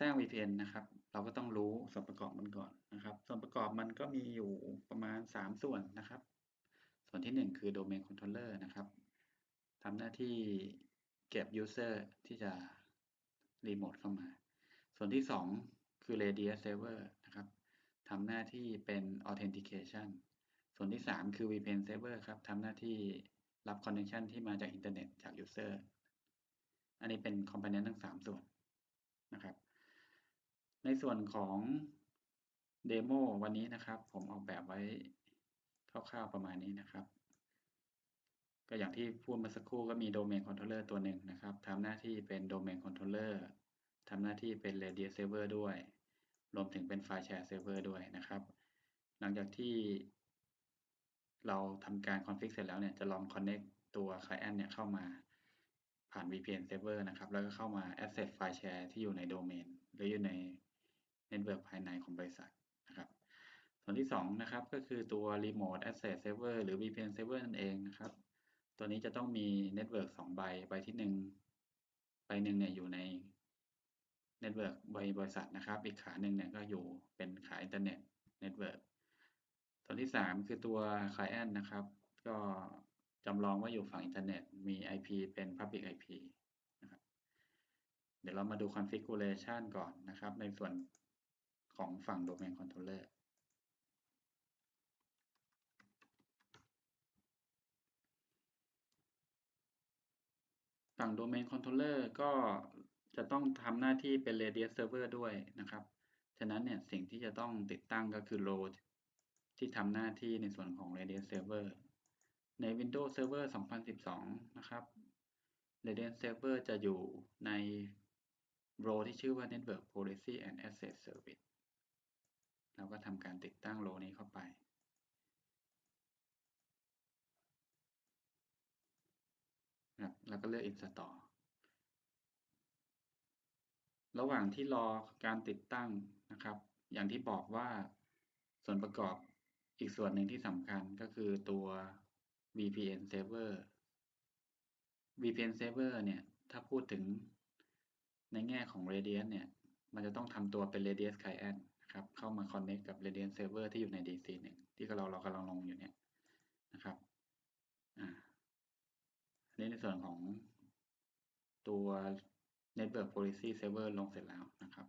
สร้าง VPN นะครับ เราก็ต้องรู้ส่วนประกอบมันก่อนนะครับ ส่วนประกอบมันก็มีอยู่ประมาณ 3 ส่วนนะครับ ส่วนที่ 1 คือ Domain Controller นะครับทำหน้าที่เก็บ User ที่จะรีโมทเข้ามา ส่วนที่ 2 คือ Radius Server นะครับทำหน้าที่เป็น Authentication ส่วนที่ 3 คือ VPN Server ครับทำหน้าที่รับ Connection ที่มาจากอินเทอร์เน็ตจาก User อันนี้เป็น Component ทั้ง 3 ส่วนนะครับ ในส่วนของเดโมวันนี้นะครับ ผมออกแบบไว้คร่าวๆประมาณนี้นะครับ ก็อย่างที่พูดมาสักครู่ก็มี Domain Controller ตัวหนึ่งนะครับทำหน้าที่เป็น Domain Controller ทำหน้าที่เป็น Radius Server ด้วย รวมถึงเป็น File Share Server ด้วยนะครับ หลังจากที่เราทำการ config เสร็จแล้วเนี่ยจะลอง connect ตัว client เนี่ยเข้ามาผ่าน VPN server นะครับ แล้วก็เข้ามา access file share ที่อยู่ใน domain หรืออยู่ใน network ภายในของบริษัทนะครับ ส่วนที่2นะครับก็คือตัว remote access server หรือ VPN server นั่นเองนะครับ ตัวนี้จะต้องมี network 2 ใบ ใบที่ 1 ใบหนึ่งเนี่ยอยู่ใน network ใบบริษัทนะครับ อีกขาหนึ่งเนี่ยก็อยู่เป็นขาอินเทอร์เน็ต network ส่วนที่ 3 คือตัว client นะครับ ก็จำลองว่าอยู่ฝั่งอินเทอร์เน็ต มี IP เป็น Public IP นะครับ เดี๋ยวเรามาดู configuration ก่อนนะครับ ในส่วน ของฝั่งโดเมนคอนโทรลเลอร์ฝั่งโดเมนคอนโทรลเลอร์ก็จะต้องทำหน้าที่เป็น radius server ด้วยนะครับ ฉะนั้นเนี่ยสิ่งที่จะต้องติดตั้งก็คือ load ที่ทำหน้าที่ในส่วนของ radius server ใน Windows Server 2012 นะครับ radius server จะอยู่ในโรดที่ชื่อว่า network policy and access service เราก็ทำการติดตั้ง role นี้เข้าไป แล้วก็เลือก Install ระหว่างที่รอการติดตั้งนะครับ อย่างที่บอกว่าส่วนประกอบอีกส่วนหนึ่งที่สำคัญก็คือตัว VPN Server VPN Server เนี่ย ถ้าพูดถึงในแง่ของ Radius เนี่ย มันจะต้องทำตัวเป็น Radius Client นะครับ เข้ามา Connect กับ Radius Server ที่อยู่ใน DC1 ที่เราเรากำลังลงอยู่เนี่ยนะครับอ่านนี้ในส่วนของตัว Network Policy Server ลงเสร็จแล้วนะครับ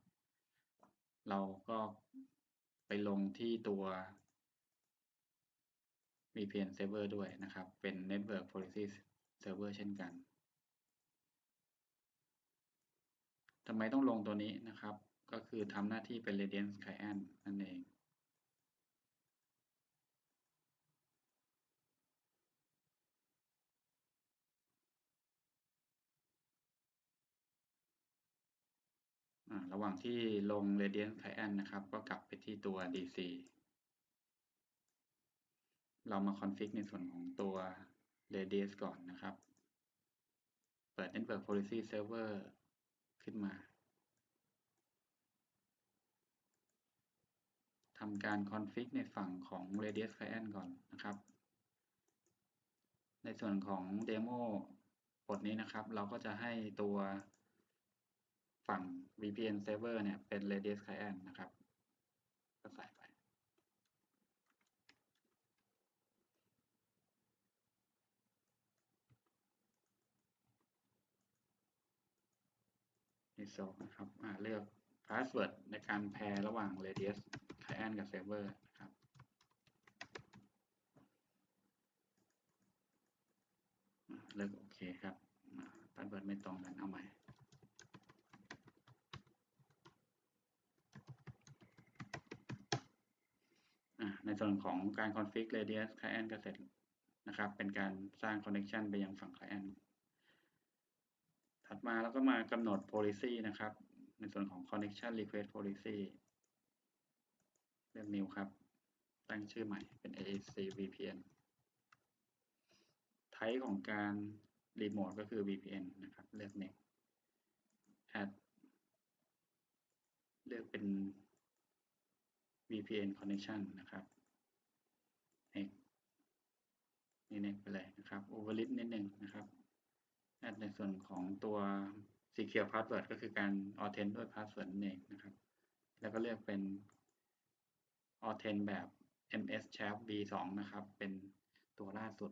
เราก็ไปลงที่ตัว VPN Server ด้วยนะครับ เป็น Network Policy Server เช่นกันทำไมต้องลงตัวนี้นะครับ ก็คือทำหน้าที่เป็น Radiance Client นั่นเองระหว่างที่ลง Radiance Client นะครับ ก็กลับไปที่ตัว DC เรามา config ในส่วนของตัว Radius ก่อนนะครับ เปิด Network Policy Server ขึ้นมา ทำการ config ในฝั่งของ Radius Client ก่อนนะครับ ในส่วนของ Demo บทนี้นะครับ เราก็จะให้ตัวฝั่ง VPN Server เนี่ยเป็น Radius Client นะครับ ก็ใส่ไป install นะครับเลือก password ในการแพร์ระหว่าง radius client กับ server นะครับเลือกโอเคครับ password ไม่ตรงกันเอาใหม่ในส่วนของการ config radius client ก็เสร็จนะครับ เป็นการสร้าง connection ไปยังฝั่ง client ถัดมาแล้วก็มากำหนด policy นะครับ ในส่วนของ connection request policy เลือก new ครับ ตั้งชื่อใหม่เป็น AAC VPN type ของการ remote ก็คือ VPN นะครับ เลือก next add เลือกเป็น VPN connection นะครับ next นี่ next ไปเลยนะครับ overlist นิดนึงนะครับแอดในส่วนของตัว secure password ก็คือการ authent ด้วย password นั่นเองนะครับ แล้วก็เลือกเป็น authent แบบ ms chat v2 นะครับ เป็นตัวล่าสุด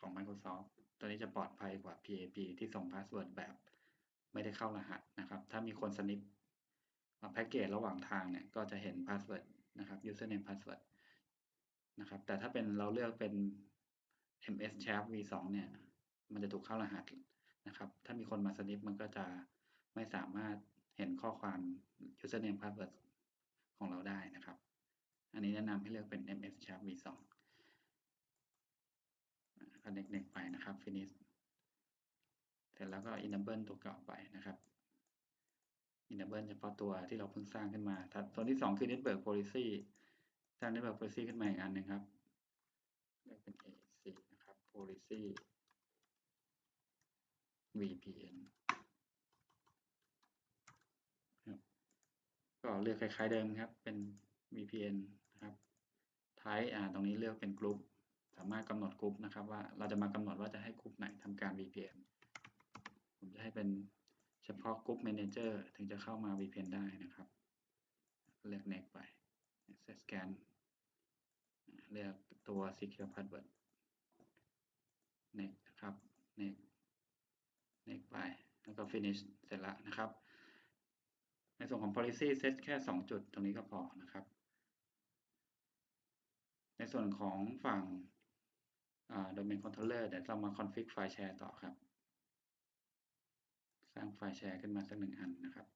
ของ Microsoft ตัวนี้จะปลอดภัยกว่า PAP ที่ส่ง password แบบ ไม่ได้เข้ารหัสนะครับ ถ้ามีคนสนิปมาแพ็กเกจระหว่างทางเนี่ย ก็จะเห็น password นะครับ username password นะครับ แต่ถ้าเป็นเราเลือกเป็น ms chat v2 เนี่ย มันจะถูกเข้ารหัสนะครับ ถ้ามีคนมาสนิปมันก็จะไม่สามารถเห็นข้อความ username password ของเราได้นะครับ อันนี้แนะนำให้เลือกเป็น ms Chart v2 ก็ next next ไปนะครับ finish เสร็จแล้วก็ enable ตัวเก่าไปนะครับ enable เฉพาะตัวที่เราเพิ่งสร้างขึ้นมาตัวที่สองคือ network policy สร้าง network policy ขึ้นมาอีกอันหนึ่งครับเลือกเป็น AC นะครับ policy VPN ก็เลือกคล้ายๆเดิมครับ เป็น VPN type ตรงนี้เลือกเป็นกลุ่มสามารถกำหนดกลุ่มนะครับว่าเราจะมากำหนดว่าจะให้กลุ่มไหนทำการ VPN ผมจะให้เป็นเฉพาะกลุ่ม Manager ถึงจะเข้ามา VPN ได้นะครับ เลือก next ไป access scan เลือกตัว secure password next นะครับ next next ไป แล้วก็ finish เสร็จแล้วนะครับ ในส่วนของ policy set แค่ 2 จุดตรงนี้ก็พอนะครับ ในส่วนของฝั่ง domain controller เดี๋ยวเรามา config ไฟล์แชร์ต่อครับ สร้างไฟล์แชร์ขึ้นมาสักหนึ่งอันนะครับ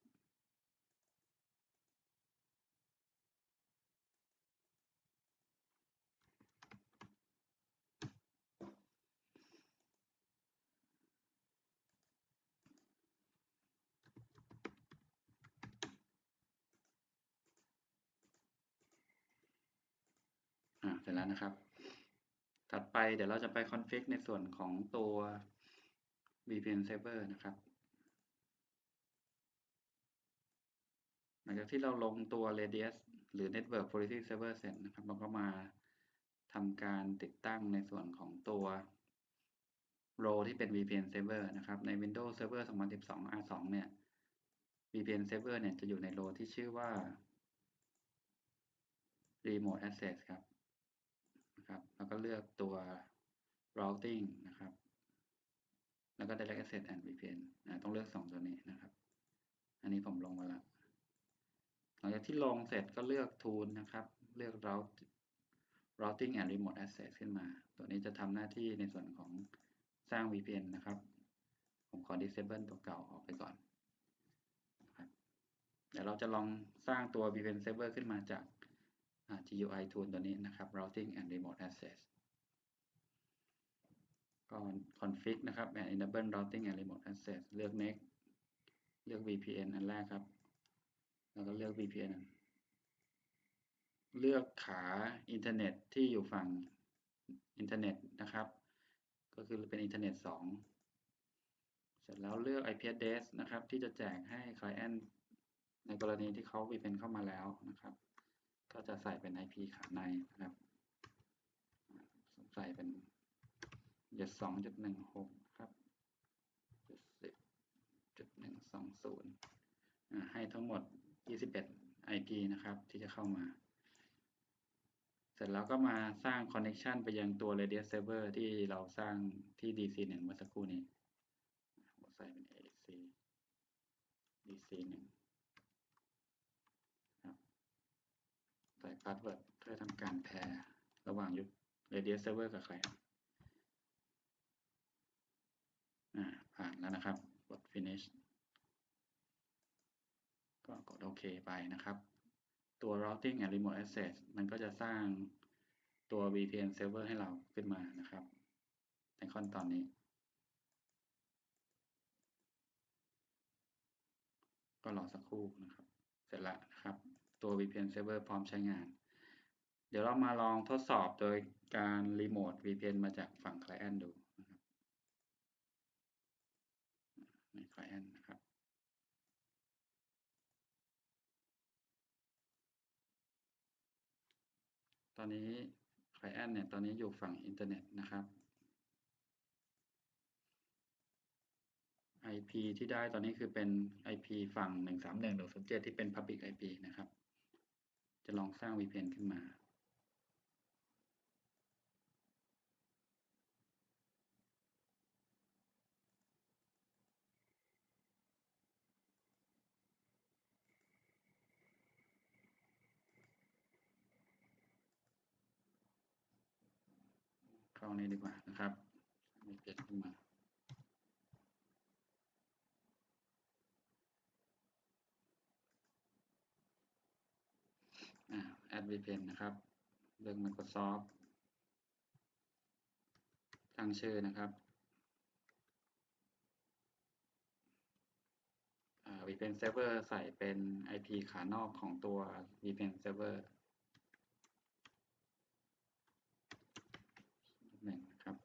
อ่าเสร็จแล้ว นะครับ ถัดไปเดี๋ยวเราจะไปคอนฟิกในส่วนของตัว VPN server นะครับ หลังจากที่เราลงตัว radius หรือ network policy server เสร็จนะครับ เราก็มาทำการติดตั้งในส่วนของตัว role ที่เป็น VPN server นะครับ ใน Windows Server 2012 R2 เนี่ย VPN server เนี่ยจะอยู่ใน role ที่ชื่อว่า remote access ครับ นะครับ แล้วก็เลือกตัว routing นะครับ แล้วก็ direct access and VPN นะต้องเลือก 2 ตัวนี้นะครับ อันนี้ผมลงมาแล้วหลังจากที่ลงเสร็จก็เลือก tool นะครับ เลือก route routing and remote access ขึ้นมา ตัวนี้จะทำหน้าที่ในส่วนของสร้าง VPN นะครับ ผมขอ disable ตัวเก่าออกไปก่อนเดี๋ยวเราจะลองสร้างตัว VPN server ขึ้นมาจาก GUI tool ตัวนี้นะครับ routing and remote access ก็ config นะครับ and enable routing and remote access เลือก next เลือก VPN อันแรกครับ แล้วก็เลือก VPN เลือกขาอินเทอร์เน็ตที่อยู่ฝั่งอินเทอร์เน็ตนะครับ ก็คือเป็นอินเทอร์เน็ต 2 เสร็จแล้วเลือก IP address นะครับ ที่จะแจกให้ client ในกรณีที่เขา VPN เข้ามาแล้วนะครับ ก็จะใส่เป็น IP ขาในนะครับ ใส่เป็น72.16ครับ70.120ให้ทั้งหมด21 IP นะครับ ที่จะเข้ามา เสร็จแล้วก็มาสร้าง connection ไปยังตัว radius server ที่เราสร้างที่ DC1 เมื่อสักครู่นี้ใส่เป็น AC DC1 ใส่ password เพื่อทำการแพร์ระหว่างยุค radius server กับ client ผ่านแล้วนะครับ กด finish ก็กดโอเคไปนะครับ ตัว routing and remote access มันก็จะสร้างตัว VPN server ให้เราขึ้นมานะครับ ในขั้นตอนนี้ ก็รอสักครู่นะครับ เสร็จแล้วนะ ตัว VPN server พร้อมใช้งาน เดี๋ยวเรามาลองทดสอบโดยการรีโมท VPN มาจากฝั่ง client ดูนะครับใน client นะครับตอนนี้ client เนี่ยตอนนี้อยู่ฝั่งอินเทอร์เน็ตนะครับ IP ที่ได้ตอนนี้คือเป็น IP ฝั่ง 131.1.0.7 ที่เป็น Public IP นะครับ จะลองสร้าง VPN ขึ้นมา เข้านี้ดีกว่านะครับสร้าง VPN ขึ้นมา Ad VPN นะครับ เลือก Microsoft ตั้งชื่อนะครับ VPN server ใส่เป็น IP ขานอกของตัว VPN server หนึ่งครับ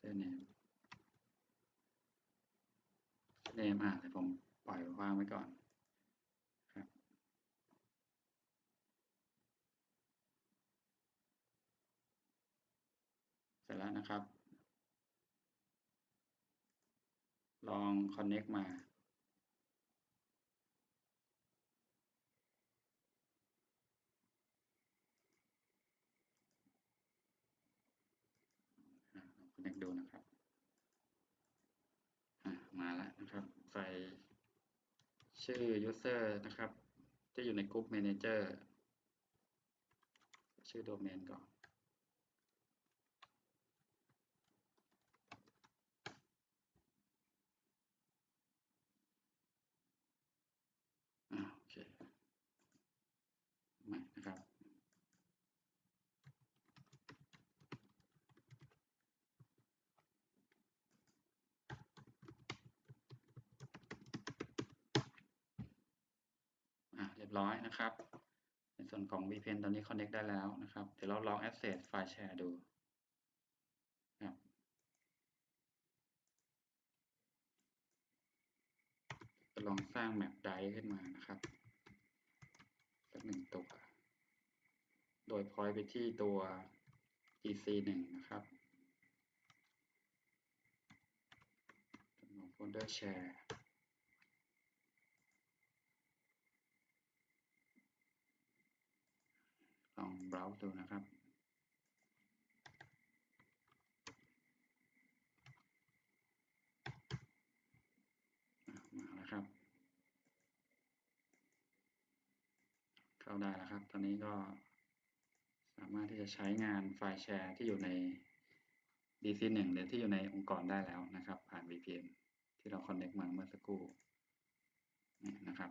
surname name อ่าเดี๋ยวผมปล่อยว่างไว้ก่อนครับ เส ร็จแล้วนะครับ ลอง connect มาอ่าลอง connect ดูนะครับ มาแล้วนะครับ ใส่ชื่อ user นะครับจะอยู่ใน group manager ชื่อโดเมนก่อน อ่าโอเคใหม่นะครับ อะเร้อยนะครับ ในส่วนของ VPN ตอนนี้ connect ได้แล้วนะครับ เดี๋ยวเราลอง access ไฟล์แชร์ดูครับจะลองสร้าง map drive ขึ้นมานะครับสักหนึ่งตัว โดย point ไปที่ตัว EC หนึ่งนะครับลง folder share ลอง browse ดูนะครับมาแล้วครับ เข้าได้แล้วครับ ตอนนี้ก็สามารถที่จะใช้งานไฟล์แชร์ที่อยู่ใน DC1 หรือที่อยู่ในองค์กรได้แล้วนะครับ ผ่าน VPN ที่เรา connect มาเมื่อสักครู่นี่นะครับ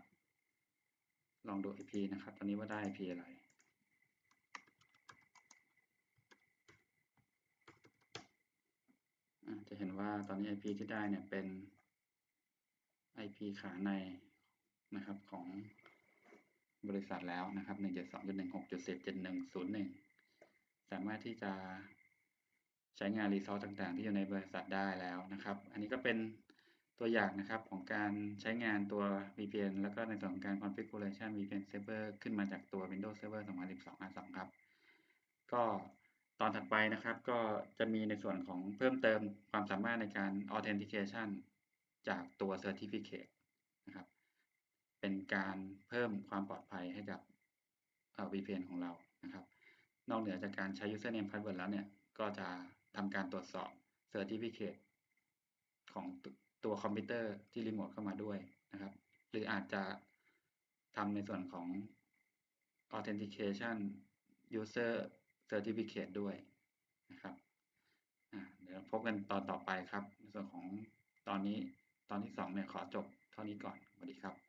ลองดู IP นะครับ ตอนนี้ว่าได้ IP อะไร อะจะเห็ นี้ IP ที่ได้เนี่ยเป็น IP ขาในนะครับของบริษัทแล้วนะครับ 172.16.10.7101 สามารถที่จะใช้งานรีซอสต่างๆ ที่อยู่ในบริษัทได้แล้วนะครับ อันนี้ก็เป็นตัวอย่างนะครับของการใช้งานตัว VPN แล้วก็ในส่วนของการ configuration VPN server ขึ้นมาจากตัว Windows Server 2012 R2 ครับ ก็ ตอนถัดไปนะครับก็จะมีในส่วนของเพิ่มเติมความสามารถในการ authentication จากตัว certificate นะครับ เป็นการเพิ่มความปลอดภัยให้กับ VPN ของเรานะครับ นอกเหนือจากการใช้ username password แล้วเนี่ย ก็จะทำการตรวจสอบ certificate ของตัวตัวคอมพิวเตอร์ที่รีโมทเข้ามาด้วยนะครับ หรืออาจจะทำในส่วนของ authentication user certificate ด้วยนะครับเดี๋ยวพบกันตอนต่อไปครับในส่วนของตอนนี้ตอนที่สองเนี่ยขอจบเท่านี้ก่อนสวัสดีครับ